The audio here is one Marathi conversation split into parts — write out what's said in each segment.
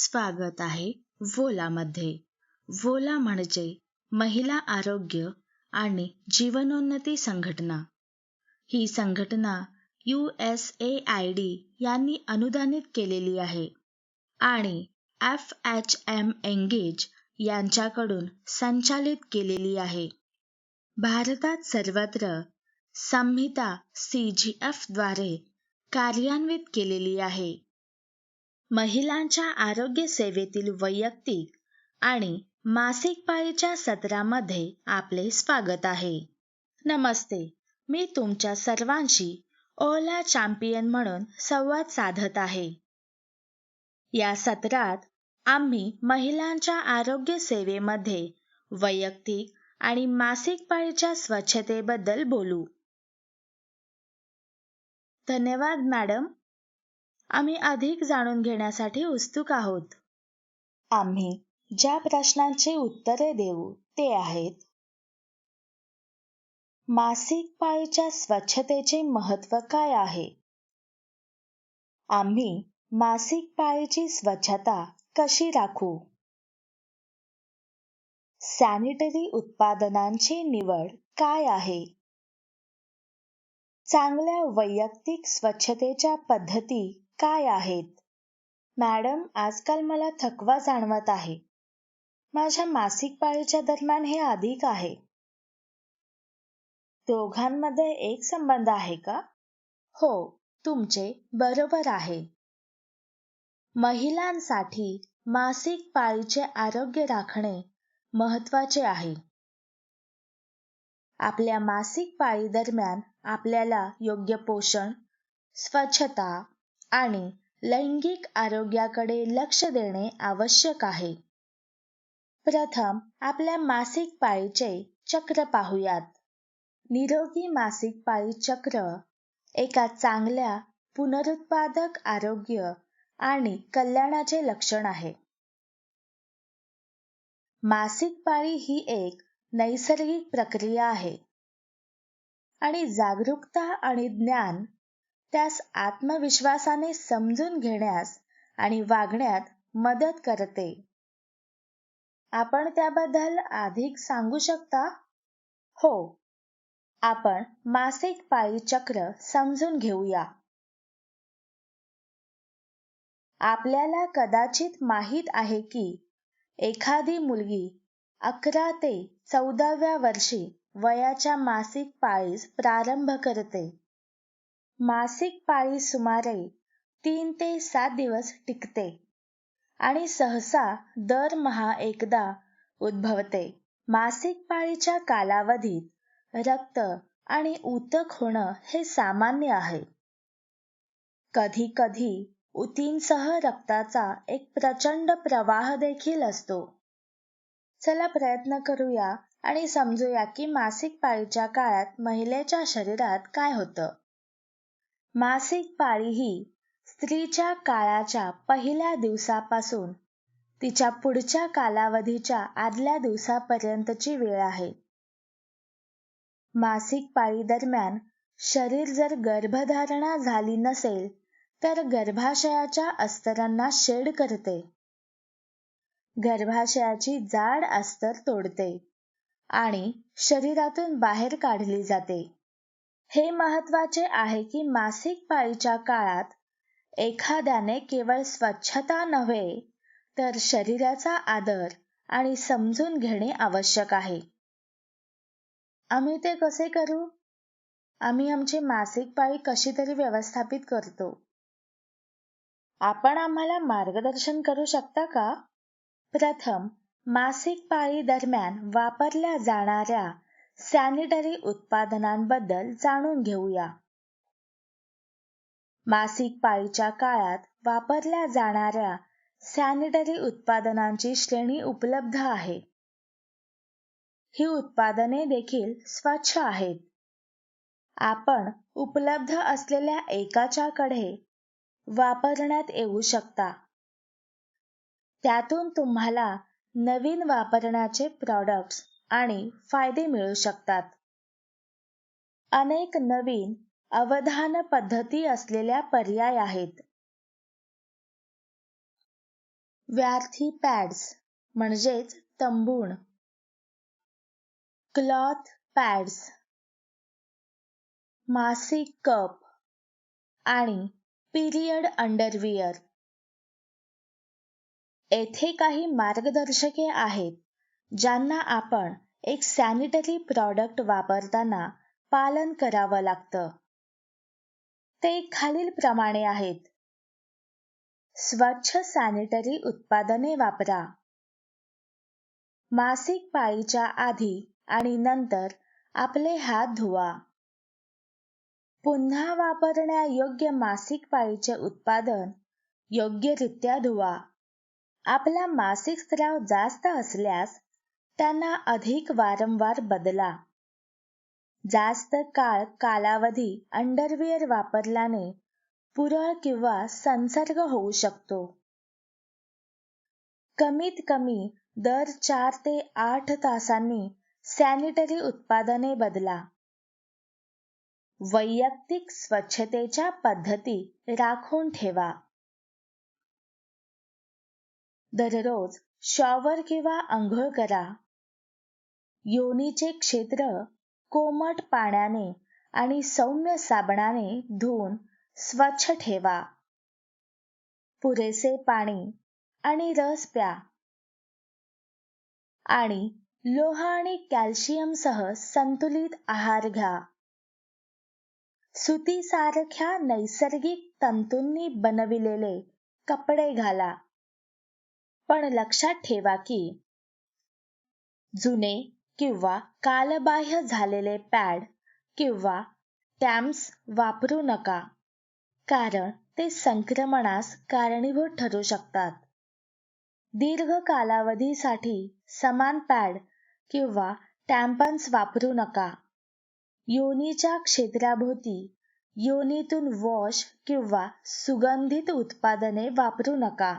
स्वागत आहे वोलामध्ये वोला म्हणजे महिला आरोग्य आणि जीवनोन्नती संघटना. ही संघटना U S A I D यांनी अनुदानित केलेली आहे आणि एफ एच एम एंगेज यांच्याकडून संचालित केलेली आहे. भारतात सर्वत्र संहिता सी जी एफद्वारे कार्यान्वित केलेली आहे. महिलांच्या आरोग्य सेवेतील वैयक्तिक आणि मासिक पाळीच्या सत्रामध्ये आपले स्वागत आहे. नमस्ते मी तुमच्या सर्वांशी ओला चॅम्पियन म्हणून संवाद साधत आहे. या सत्रात आम्ही महिलांच्या आरोग्य सेवेमध्ये वैयक्तिक आणि मासिक पाळीच्या स्वच्छतेबद्दल बोलू. धन्यवाद मॅडम. आम्ही अधिक जाणून घेण्यासाठी उत्सुक आहोत. आम्ही ज्या प्रश्नांची उत्तरे देऊ ते आहेत. मासिक पाळीच्या स्वच्छतेचे महत्त्व काय आहे? आम्ही मासिक पाळीची स्वच्छता कशी राखू? सॅनिटरी उत्पादनांची निवड काय आहे? चांगल्या वैयक्तिक स्वच्छतेच्या पद्धती काय आहेत? मॅडम आजकाल मला थकवा जाणवत आहे. माझ्या मासिक पाळीच्या दरम्यान हे अधिक आहे. दोघांमध्ये एक संबंध आहे का? हो तुमचे बरोबर आहे. महिलांसाठी मासिक पाळीचे आरोग्य राखणे महत्त्वाचे आहे. आपल्या मासिक पाळी दरम्यान आपल्याला योग्य पोषण स्वच्छता आणि लैंगिक आरोग्याकडे लक्ष देणे आवश्यक आहे. प्रथम आपल्या मासिक पाळीचे चक्र पाहूयात. निरोगी मासिक पाळी चक्र एका चांगल्या पुनरुत्पादक आरोग्य आणि कल्याणाचे लक्षण आहे. मासिक पाळी ही एक नैसर्गिक प्रक्रिया आहे. आणि जागरूकता आणि ज्ञान त्यास आत्मविश्वासाने समजून घेण्यास आणि वागण्यात मदत करते. आपण त्याबद्दल अधिक सांगू शकता? हो. आपण मासिक पाळी चक्र समजून घेऊया. आपल्याला कदाचित माहीत आहे की एखादी मुलगी अकरा ते चौदाव्या वर्षी वयाच्या मासिक पाळीस प्रारंभ करते. मासिक पाळी सुमारे तीन ते सात दिवस टिकते आणि सहसा दरमहा एकदा उद्भवते. मासिक पाळीच्या कालावधीत रक्त आणि उतक होणं हे सामान्य आहे. कधी कधी उतींसह रक्ताचा एक प्रचंड प्रवाह देखील असतो. चला प्रयत्न करूया आणि समजूया की मासिक पाळीच्या काळात महिलेच्या शरीरात काय होतं. मासिक पाळी ही स्त्रीच्या काळाच्या पहिल्या दिवसापासून तिच्या पुढच्या कालावधीच्या आदल्या दिवसापर्यंतची वेळ आहे. मासिक पाळी दरम्यान शरीर जर गर्भधारणा झाली नसेल तर गर्भाशयाच्या अस्तरांना शेड करते. गर्भाशयाची जाड अस्तर तोडते आणि शरीरातून बाहेर काढली जाते. हे महत्त्वाचे आहे की मासिक पाळीच्या काळात एखाद्याने केवळ स्वच्छता नव्हे तर शरीराचा आदर आणि समजून घेणे आवश्यक आहे. आम्ही ते कसे करू? आम्ही आमची मासिक पाळी कशी तरी व्यवस्थापित करतो. आपण आम्हाला मार्गदर्शन करू शकता का? प्रथम मासिक पाळी दरम्यान वापरल्या जाणाऱ्या सॅनिटरी उत्पादनांबद्दल जाणून घेऊया. मासिक पाळीच्या काळात वापरल्या जाणाऱ्या सॅनिटरी उत्पादनांची श्रेणी उपलब्ध आहे. ही उत्पादने देखील स्वच्छ आहेत. आपण उपलब्ध असलेल्या एकाच्याकडे वापरण्यात येऊ शकता. त्यातून तुम्हाला नवीन वापरण्याचे प्रॉडक्ट्स आणि फायदे मिळू शकतात. अनेक नवीन अवधान पद्धती असलेल्या पर्याय आहेत. व्यार्थी पॅड्स म्हणजेच तंबूण. Cloth pads. मासिक कप आणि पीरियड अंडरवियर येथे काही मार्गदर्शके आहेत. ज्यांना आपण एक सॅनिटरी प्रॉडक्ट वापरताना पालन करावं लागतं. ते खालील प्रमाणे आहेत. स्वच्छ सॅनिटरी उत्पादने वापरा. मासिक पाळीच्या आधी आणि नंतर आपले हात धुवा. पुन्हा वापरण्यायोग्य मासिक पाळीचे उत्पादन योग्यरित्या धुवा. आपला मासिक स्त्राव जास्त असल्यास त्यांना अधिक वारंवार बदला. जास्त काळ कालावधी अंडरवेअर वापरल्याने पुरळ किंवा संसर्ग होऊ शकतो. कमीत कमी दर चार ते आठ तासांनी सॅनिटरी उत्पादने बदला. वैयक्तिक स्वच्छतेच्या पद्धती राखून ठेवा. दररोज शॉवर किंवा आंघोळ करा. योनीचे क्षेत्र कोमट पाण्याने आणि सौम्य साबणाने धुवून स्वच्छ ठेवा. पुरेसे पाणी आणि रस प्या. आणि लोह आणि कॅल्शियमसह संतुलित आहार घ्या. सुतीसारख्या नैसर्गिक तंतूंनी बनविलेले कपडे घाला. पण लक्षात ठेवा की जुने किंवा कालबाह्य झालेले पॅड किंवा टॅम्प्स वापरू नका कारण ते संक्रमणास कारणीभूत ठरू शकतात. दीर्घ कालावधीसाठी समान पॅड किंवा टॅम्पन्स वापरू नका. योनीच्या क्षेत्राभोवती योनीतून वॉश किंवा सुगंधित उत्पादने वापरू नका.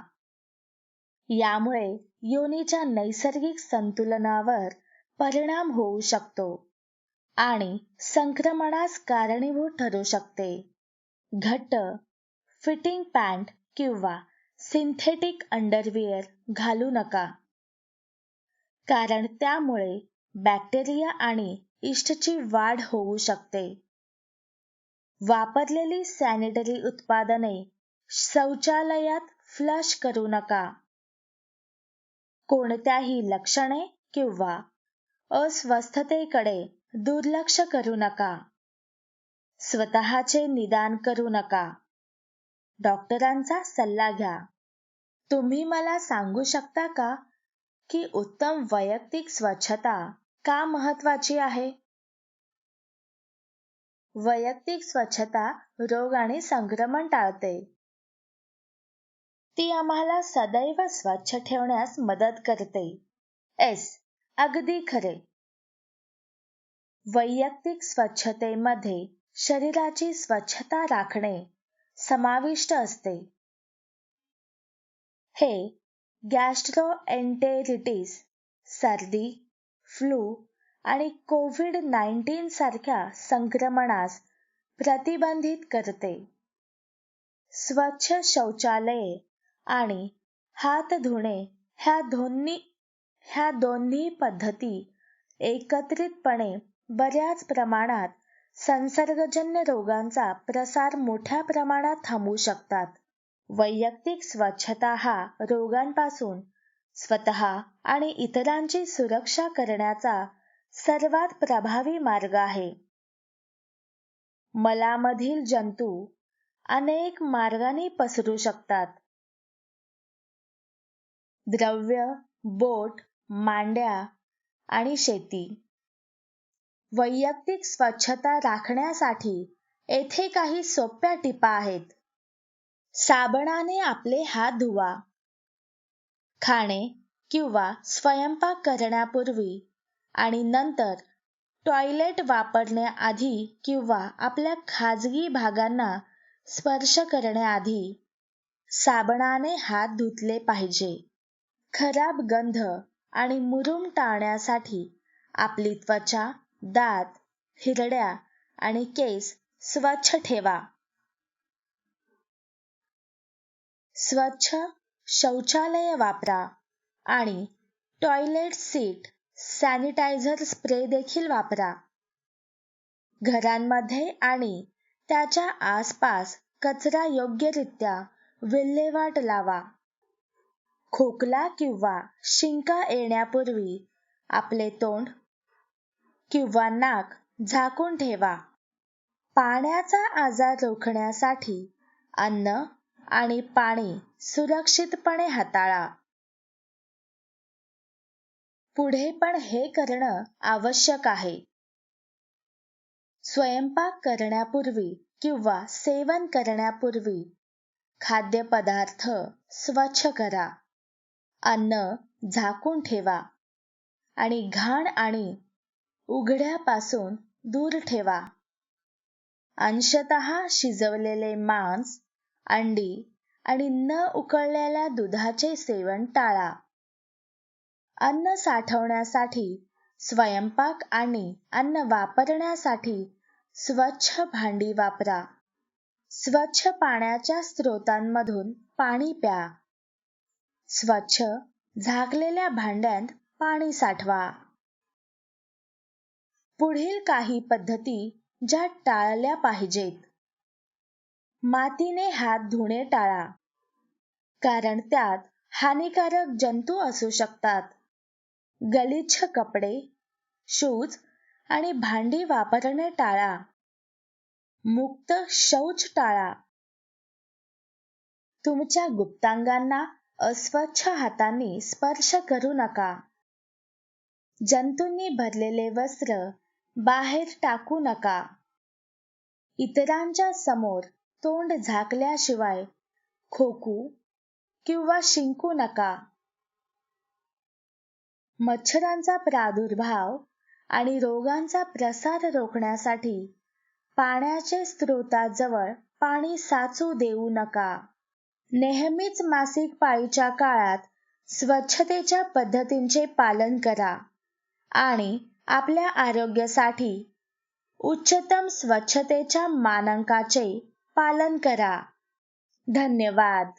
यामुळे योनीच्या नैसर्गिक संतुलनावर परिणाम होऊ शकतो आणि संक्रमणास कारणीभूत ठरू शकते. घट्ट फिटिंग पॅन्ट किंवा सिंथेटिक अंडरवियर घालू नका. कारण त्यामुळे बॅक्टेरिया आणि इष्टची वाढ होऊ शकते. वापरलेली सॅनिटरी उत्पादने शौचालयात फ्लश करू नका. कोणत्याही लक्षणे किंवा अस्वस्थतेकडे दुर्लक्ष करू नका. स्वतःचे निदान करू नका. डॉक्टरांचा सल्ला घ्या. तुम्ही मला सांगू शकता का की उत्तम वैयक्तिक स्वच्छता का महत्वाची आहे? वैयक्तिक स्वच्छता रोग आणि संक्रमण टाळते. ती आम्हाला सदैव स्वच्छ ठेवण्यास मदत करते. एस. अगदी खरे. वैयक्तिक स्वच्छतेमध्ये शरीराची स्वच्छता राखणे समाविष्ट असते. हे गॅस्ट्रोएन्टेरिटिस सर्दी फ्लू आणि कोविड नाईन्टीन सारख्या संक्रमणास प्रतिबंधित करते. स्वच्छ शौचालये आणि हात धुणे ह्या दोन्ही ह्या दोन्ही पद्धती एकत्रितपणे बऱ्याच प्रमाणात संसर्गजन्य रोगांचा प्रसार मोठ्या प्रमाणात थांबवू शकतात. वैयक्तिक स्वच्छता हा रोगांपासून स्वतः आणि इतरांची सुरक्षा करण्याचा सर्वात प्रभावी मार्ग आहे. मलामधील जंतू अनेक मार्गांनी पसरू शकतात. द्रव्य बोट मांड्या आणि शेती. वैयक्तिक स्वच्छता राखण्यासाठी येथे काही सोप्या टिपा आहेत. साबणाने आपले हात धुवा. खाणे किंवा स्वयंपाक करण्यापूर्वी आणि नंतर टॉयलेट वापरण्याआधी किंवा आपल्या खाजगी भागांना स्पर्श करण्याआधी साबणाने हात धुतले पाहिजे. खराब गंध आणि मुरूम टाळण्यासाठी आपली त्वचा दात हिरड्या आणि केस स्वच्छ ठेवा. स्वच्छ शौचालय वापरा आणि टॉयलेट सीट सॅनिटायझर स्प्रे देखील वापरा. घरांमध्ये आणि त्याच्या आसपास कचरा योग्यरित्या विल्हेवाट लावा. खोकला किंवा शिंका येण्यापूर्वी आपले तोंड किंवा नाक झाकून ठेवा. पाण्याचा आजार रोखण्यासाठी अन्न आणि पाणी सुरक्षितपणे हाताळा. पुढे पण हे करणं आवश्यक आहे. स्वयंपाक करण्यापूर्वी किंवा सेवन करण्यापूर्वी खाद्यपदार्थ स्वच्छ करा. अन्न झाकून ठेवा आणि घाण आणि उघड्यापासून दूर ठेवा. अंशत शिजवलेले मांस अंडी आणि न उकळलेल्या दुधाचे सेवन टाळा. अन्न साठवण्यासाठी स्वयंपाक आणि अन्न वापरण्यासाठी स्वच्छ भांडी वापरा. स्वच्छ पाण्याच्या स्रोतांमधून पाणी प्या. स्वच्छ झाकलेल्या भांड्यात पाणी साठवा. पुढील काही पद्धती ज्या टाळल्या पाहिजेत. मातीने हात धुणे टाळा. कारण त्यात हानिकारक जंतू असू शकतात. गलिच्छ कपडे शूज आणि भांडी वापरणे टाळा. मुक्त शौच टाळा. तुमच्या गुप्तांगांना अस्वच्छ हातांनी स्पर्श करू नका. जंतूंनी भरलेले वस्त्र बाहेर टाकू नका. इतरांच्या समोर तोंड झाकल्याशिवाय खोकू किंवा शिंकू नका. मच्छरांचा प्रादुर्भाव आणि रोगांचा प्रसार रोखण्यासाठी पाण्याचे स्त्रोताजवळ पाणी साचू देऊ नका. नेहमीच मासिक पाळीच्या काळात स्वच्छतेच्या पद्धतींचे पालन करा आणि आपल्या आरोग्यासाठी उच्चतम स्वच्छतेच्या मानांकाचे पालन करा. धन्यवाद.